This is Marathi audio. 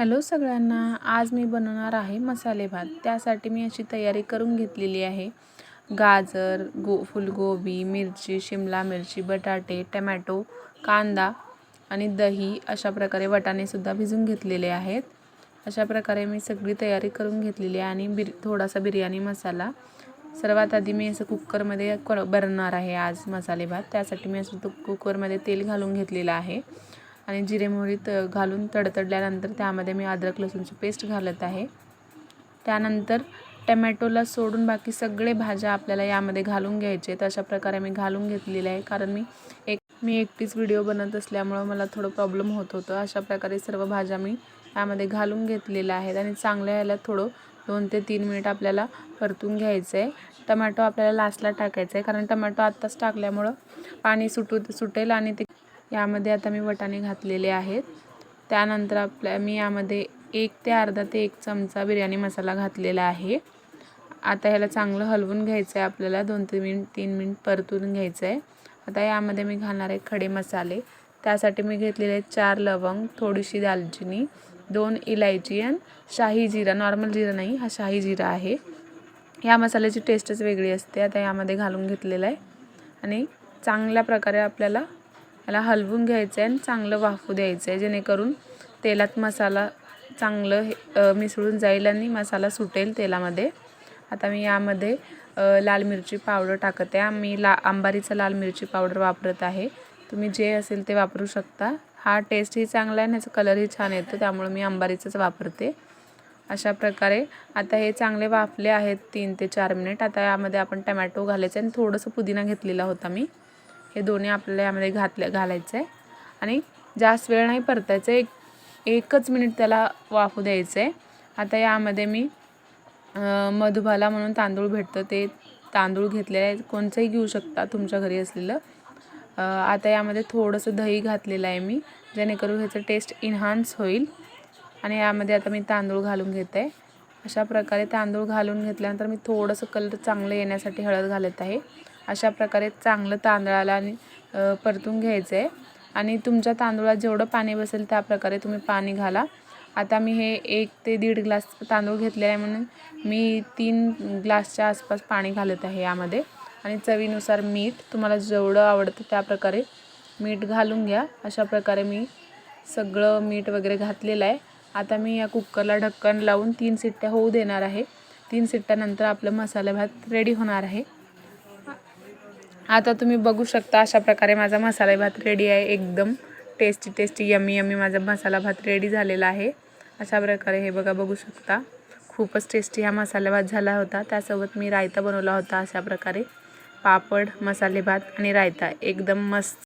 हॅलो सगळ्यांना आज मी बनवणार आहे मसाले भात. त्यासाठी मी अशी तयारी करून घेतलेली आहे. गाजर गो फुलगोबी मिरची शिमला मिरची बटाटे टमॅटो कांदा आणि दही अशा प्रकारे वटाणेसुद्धा भिजून घेतलेले आहेत. अशा प्रकारे मी सगळी तयारी करून घेतलेली आहे आणि बिर थोडासा बिर्याणी मसाला. सर्वात आधी मी असं कुकरमध्ये कर बनवणार आहे आज मसाले भात. त्यासाठी मी असं कुकरमध्ये तेल घालून घेतलेलं आहे. आणि जिरे मोहरी त घालून तडतडल्यानंतर त्यामध्ये मी अद्रक लसूणची पेस्ट घालत आहे. त्यानंतर टमॅटोला सोडून बाकी सगळे भाज्या आपल्याला यामध्ये घालून घ्यायचे. आहेत अशा प्रकारे मी घालून घेतलेले आहे कारण मी एक मी एकटीच व्हिडिओ बनत असल्यामुळं मला थोडं प्रॉब्लेम होत होतं. अशा प्रकारे सर्व भाज्या मी यामध्ये घालून घेतलेल्या आहेत आणि चांगल्या याला थोडं दोन ते तीन मिनिट आपल्याला परतून घ्यायचं आहे. टमॅटो आपल्याला लास्टला टाकायचं आहे कारण टमॅटो आत्ताच टाकल्यामुळं पाणी सुटू सुटेल आणि ते यामध्ये आता मी वटाणे घातलेले आहेत. त्यानंतर आपल्या मी यामध्ये एक ते अर्धा ते एक चमचा बिर्याणी मसाला घातलेला आहे. आता ह्याला चांगलं हलवून घ्यायचं आहे आपल्याला. दोन तीन मिनिट तीन मिनिट परतून घ्यायचं आहे आता यामध्ये मी घालणार आहे खडे मसाले. त्यासाठी मी घेतलेले चार लवंग थोडीशी दालचिनी दोन इलायची आणि शाही जिरा. नॉर्मल जिरा नाही हा शाही जिरा आहे. ह्या मसाल्याची टेस्टच वेगळी असते. आता यामध्ये घालून घेतलेला आहे. आणि चांगल्या प्रकारे आपल्याला याला हलवून घ्यायचं आहे आणि चांगलं वाफू द्यायचं आहे जेणेकरून तेलात मसाला चांगलं मिसळून जाईल आणि मसाला सुटेल तेलामध्ये. आता मी यामध्ये लाल मिरची पावडर टाकत. आहे मी ला अंबारीचं लाल मिरची पावडर वापरत आहे. तुम्ही जे असेल ते वापरू शकता. हा टेस्टही चांगला आहे आणि ह्याचा कलरही छान येतो त्यामुळे मी अंबारीचंच वापरते. अशा प्रकारे आता हे चांगले वाफले आहेत तीन ते चार मिनिट. आता यामध्ये आपण टमॅटो घालायचं आणि थोडंसं पुदिना घेतलेला होता मी. हे दोन्ही आपल्याला यामध्ये घातले घालायचं आहे. आणि जास्त वेळ नाही परतायचं एक एकच मिनिट त्याला वाफू द्यायचं आहे आता यामध्ये मी मधुबाला म्हणून तांदूळ भेटतं ते तांदूळ घेतलेले आहे. कोणचंही घेऊ शकता तुमच्या घरी असलेलं. आता यामध्ये थोडंसं दही घातलेलं आहे मी जेणेकरून ह्याचं टेस्ट इन्हान्स होईल. आणि यामध्ये आता मी तांदूळ घालून घेत. आहे अशा प्रकारे तांदूळ घालून घेतल्यानंतर मी थोडंसं कलर चांगलं येण्यासाठी हळद घालत आहे. अशा प्रकारे चांगलं तांदळाला आणि परतून घ्यायचं आहे आणि तुमच्या तांदूळात जेवढं पाणी बसेल त्या प्रकारे तुम्ही पाणी घाला. आता मी हे एक ते दीड ग्लास तांदूळ घेतले आहे म्हणून मी तीन ग्लासच्या आसपास पाणी घालत आहे यामध्ये. आणि चवीनुसार मीठ तुम्हाला जेवढं आवडतं त्याप्रकारे मीठ घालून घ्या. अशा प्रकारे मी सगळं मीठ वगैरे घातलेलं आहे. आता मी या कुकरला ढक्कन लावून तीन सिट्ट्या होऊ देणार आहे. तीन सिट्ट्यानंतर आपलं मसाला भात रेडी होणार आहे. आता तुम्ही बघू शकता अशा प्रकारे माझा मसाला भात रेडी आहे. एकदम टेस्टी टेस्टी यमी यमी माझा मसाला भात रेडी झालेला आहे. अशा प्रकारे हे बघा बघू शकता. खूपच टेस्टी हा मसाला भात झाला होता. त्यासोबत मी रायता बनवला होता. अशा प्रकारे पापड मसाले भात आणि रायता. एकदम मस्त